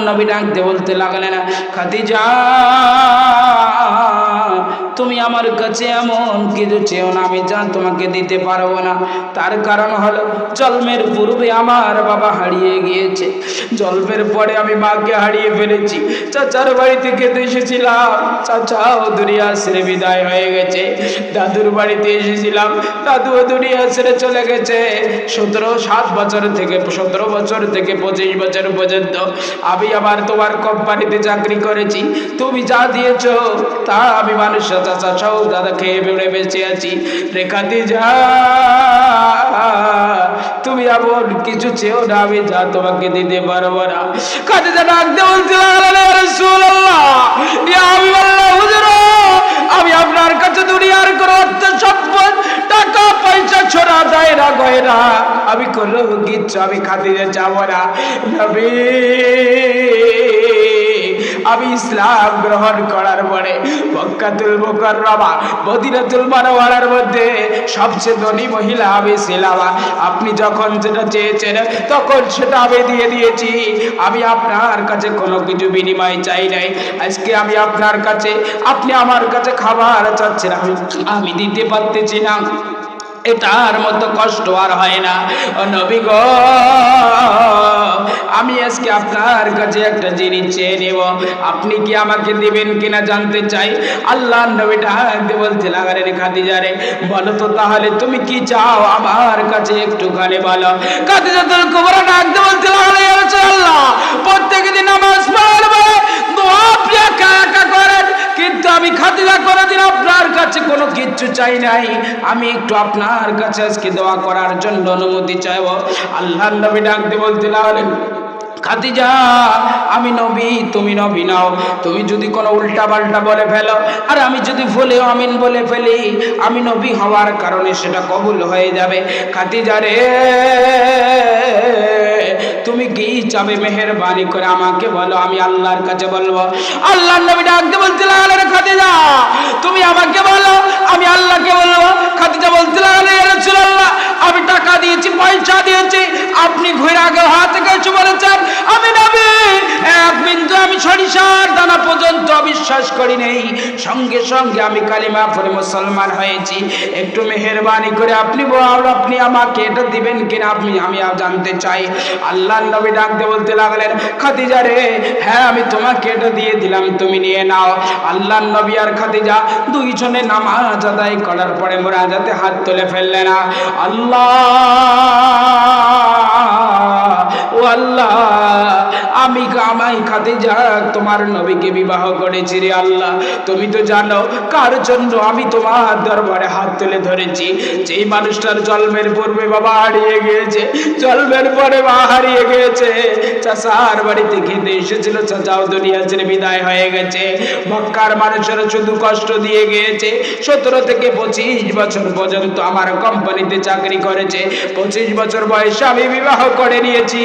নবী ডাকতে বলতে লাগলেন খাদিজা তুমি আমার কাছে এমন কিছু চেয়েও না, আমি যা তোমাকে দিতে পারব না। তার কারণ হলো, জন্মের পূর্বে আমার বাবা হারিয়ে গিয়েছে। জন্মের পরে আমি মাকে হারিয়ে ফেলেছি। চাচার বাড়িতে খেতে এসেছিলাম। চাচাও দুনিয়া ছেড়ে বিদায় হয়ে গেছে। দাদুর বাড়িতে এসেছিলাম। দাদুও দুনিয়া ছেড়ে চলে গেছে। সতেরো, সাত বছর থেকে, সতেরো বছর থেকে পঁচিশ বছর পর্যন্ত আমি আবার তোমার কোম্পানিতে চাকরি করেছি। তুমি যা দিয়েছ, তা আমি মানুষ চাচা সব দাদা খেয়ে বেড়ে বেঁচে আছি। রেখাতে যা তুমি এমন কিছু চেয়েও না আমি যা তোমাকে দিতে পারব না। কাজে যা ডাকতে বলতে লাগলেন, "ইয়া রাসূলুল্লাহ, ইয়া হাবিবাল্লাহ, হুজুর, আমি আপনার কোনো অর্থ আমি কিচ্ছু আমি খাতিরে যাব না। নবী আমি ইসলাম গ্রহণ করার পরে মক্কাতুল মুকাররমা, মদিনাতুল মানওয়ারার মধ্যে সবচেয়ে ধনী মহিলা আমি ছিলাম। আপনি যখন যেটা চেয়েছেন, তখন সেটা আমি দিয়ে দিয়েছি। আমি আপনার কাছে কোনো কিছু বিনিময় চাই নাই। আজকে আমি আপনার কাছে, আপনি আমার কাছে খাবার চাচ্ছেন। আমি দিতে পারতেছি না। এটার মতো কষ্ট আর হয় না। ও নবী গো! আমি আজকে আপনার কাছে একটা জিনিস চেয়ে নেব। আপনি কি আমাকে দিবেন কিনা জানতে চাই? আল্লাহ নবী ডাকতে বলতে লাগালেন খাদিজারে বলো তো তাহলে তুমি কি চাও আমার কাছে একটু একটুখানি বলো। খাদিজা তোর কুবরা ডাকতে বলতে লাগলেন ইয়া রাসূলুল্লাহ প্রত্যেক দিন নামাজ পড়বে, দোয়া একা একা করেন, কিন্তু আমি খাদিজা কোনোদিন আপনার কাছে কোনো কিচ্ছু চাই নাই। আমি একটু আপনার কাছে আজকে দোয়া করার জন্য অনুমতি চাইব। আল্লাহ নবী ডাকতে বলতে লাগলেন খাদিজা, আমি নবী, তুমি নবী নাও। তুমি যদি কোনো উল্টা পাল্টা বলে ফেলো, আর আমি যদি ভুলেও আমিন বলে ফেলি, আমি নবী হওয়ার কারণে সেটা কবুল হয়ে যাবে। খাদিজা রে তুমি কি চাবে মেহেরবানি করে আমাকে বলো? আমি আল্লাহর কাছে বলব। আল্লাহ নবী ডাকতে বলতে লাগলেন খাদিজা, তুমি আমাকে বলো, আমি আল্লাহকে বলব। খাদিজা ইয়া রাসূলুল্লাহ, আমি টাকা দিয়েছি, পয়সা দিয়েছি, আপনি ঘুরে আগে হাতে কিছু বলেছেন, আমি নবী, এক বিন্দু আমি সরিষার দানা পর্যন্ত বিশ্বাস করি নেই। সঙ্গে সঙ্গে আমি কালিমা পরে মুসলমান হয়েছি। একটু মেহেরবানি করে আপনি আপনি আমাকে এটা দিবেন কিনা? আপনি, আমি জানতে চাই। আল্লাহ নবী ডাকতে বলতে লাগলেন, খাদিজা রে হ্যাঁ আমি তোমাকে এটা দিয়ে দিলাম, তুমি নিয়ে নাও। আল্লাহ নবী আর খাদিজা দুইজনে নামাজ আদায় করার পরে মোরা যাতে হাত তুলে ফেললে না আল্লাহ! আল্লাহ, আমি আমাই খাদিজা তোমার নবীকে বিবাহ করেছি রে আল্লাহ। তুমি তো জানো কার জন্য আমি তোমার দরবারে হাত তুলে ধরেছি। যেই মানুষটার জন্মের পূর্বে বাবা হারিয়ে গিয়েছে, জন্মের পরে মা হারিয়ে গিয়েছে। চাষার বাড়িতে খেতে এসেছিল, চাচাও দুনিয়া ছেড়ে বিদায় হয়ে গেছে। মক্কার মানুষেরা শুধু কষ্ট দিয়ে গিয়েছে। সতেরো থেকে পঁচিশ বছর পর্যন্ত আমার কোম্পানিতে চাকরি করেছে। পঁচিশ বছর বয়সে আমি বিবাহ করে নিয়েছি।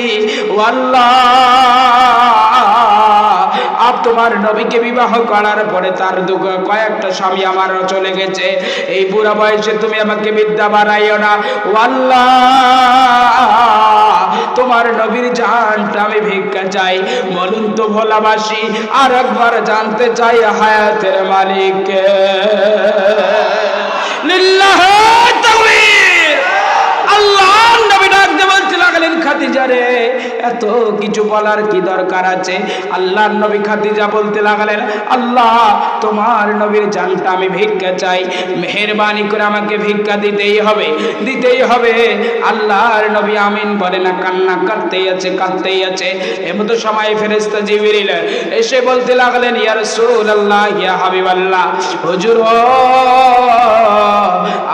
আপ তোমার নবীকে বিবাহ করার পরে তার কয়েকটা স্বামী আমার চলে গেছে। এই বুড়া বয়সে তুমি আমাকে বিদ্যা বাড়াইও না। তোমার নবীর জানটা আমি ভিক্ষা চাই। বলুন তো ভোলাবাসী আর একবার জানতে চাই হায়াতের মালিক লিল্লাহ তাকবীর আল্লাহ নবী ডাক দিয়ে বলতে লাগলেন খাদিজা রে এত কিছু বলার কি দরকার আছে? আল্লাহর নবী খাদিজা বলতে লাগলেন, আল্লাহ, তোমার নবীর জানটা আমি ভিক্ষা চাই। মেহেরবানি করে আমাকে ভিক্ষা দিতেই হবে দিতেই হবে। আল্লাহর নবী আমিন বলে না, কান্না কাঁদতেই আছে কাঁদতেই আছে। এমতো সময় ফেরেস্তা জিবিরিল এসে বলতে লাগলেন, ইয়া রাসূলুল্লাহ, ইয়া হাবিবাল্লাহ, হুজুর, ও,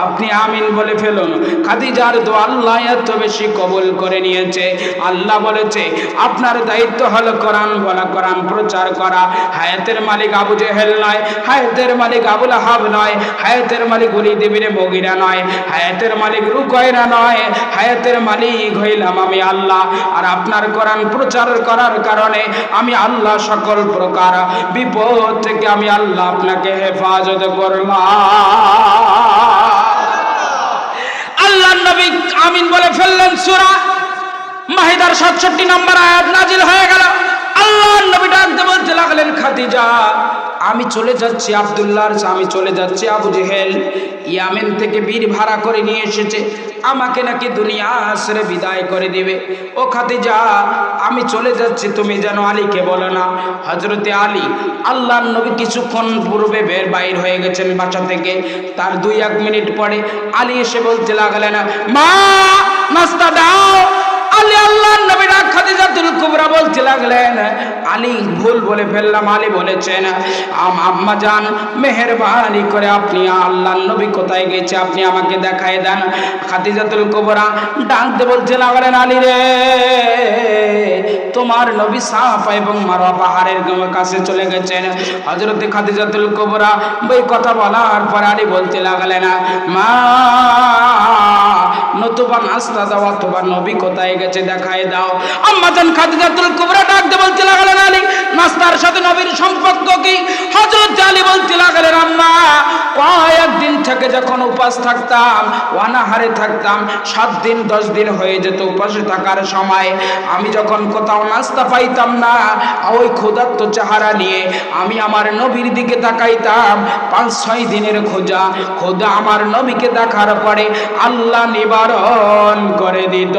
আপনি আমিন বলে ফেলুন। খাদিজার তো আল্লাহ এত বেশি কবুল করে নিয়েছে। আল্লাহ বলেছে, আপনার দায়িত্ব হলো কোরআন বলা, কোরআন প্রচার করা। হায়াতের মালিক আবু জেহেল নয়, হায়াতের মালিক আবুল হাব নয়, হায়াতের মালিক অলি দেবীরে মগিরা নয়, হায়াতের মালিক রুকয়রা নয়, হায়াতের মালিক হইলাম আমি আল্লাহ। আর আপনার কোরআন প্রচার করার কারণে আমি আল্লাহ সকল প্রকার বিপদ থেকে আমি আল্লাহ আপনাকে হেফাজত করলাম। আল্লাহ নবী আমিন বলে ফেললেন সূরা মাহিদার 67 নম্বর আয়াত নাজিল হয়ে গেল। আল্লাহ ডাকতে বলতে লাগলেন খাদিজা, আমি চলে যাচ্ছি আবদুল্লাহর আমি চলে যাচ্ছি আবু জেহেল। ইয়ামেন থেকে বীর ভাড়া করে নিয়ে এসেছে, আমাকে নাকি দুনিয়া আসরে বিদায় করে দিবে। ও খাদিজা, আমি চলে যাচ্ছি, তুমি যেন আলীকে বলো না। হজরতে আলী, আল্লাহর নবী কিছুক্ষণ পূর্বে বের বাইর হয়ে গেছেন বাসা থেকে। তার দুই এক মিনিট পরে আলী এসে বলতে লাগলেন মা, নাস্তা দাও। আলী আল্লাহর নবী রাগ খাদিজাতুল কুবরা বলতে লাগলেন, আলী, ভুল বলে ফেললাম। আলী বলেছেন আম্মা জান, মেহেরবানি করে আপনি আল্লাহর নবী কোথায় গেছে? আপনি আমাকে দেখায় দেন। খাদিজাতুল কুবরা ডাকতে বলতে লাগলেন, আলী রে, তোমার নবী সাফা এবং মারোয়া পাহাড়ের কাছে চলে গেছেন। হজরতে খাদিজাতুল কুবরা বই কথা বলার পর আলী বলতে লাগলেন, মা নতুবা নাস্তা দাও অথবা নবী কোথায় গেছে দেখায় দাও। আম্মা জান খাদিজাতুল কুবরা ডাকতে বলতে লাগলেন আলী, নাস্তার সাথে নবীর সম্পর্ক কি? হযরত আলী বলতে লাগলেন, আম্মা কয়েকদিন থেকে যখন উপাস থাকতাম, অনাহারে থাকতাম, সাত দিন, দশ দিন হয়ে যেত উপাসে থাকার সময়। আমি যখন কোথাও নাস্তা পাইতাম না, ওই ক্ষুধার্ত চেহারা নিয়ে আমি আমার নবীর দিকে তাকাইতাম, পাঁচ, ছয় দিনের খোঁজা। খোদা আমার নবীকে দেখার পরে আল্লাহ নিবারণ করে দিত।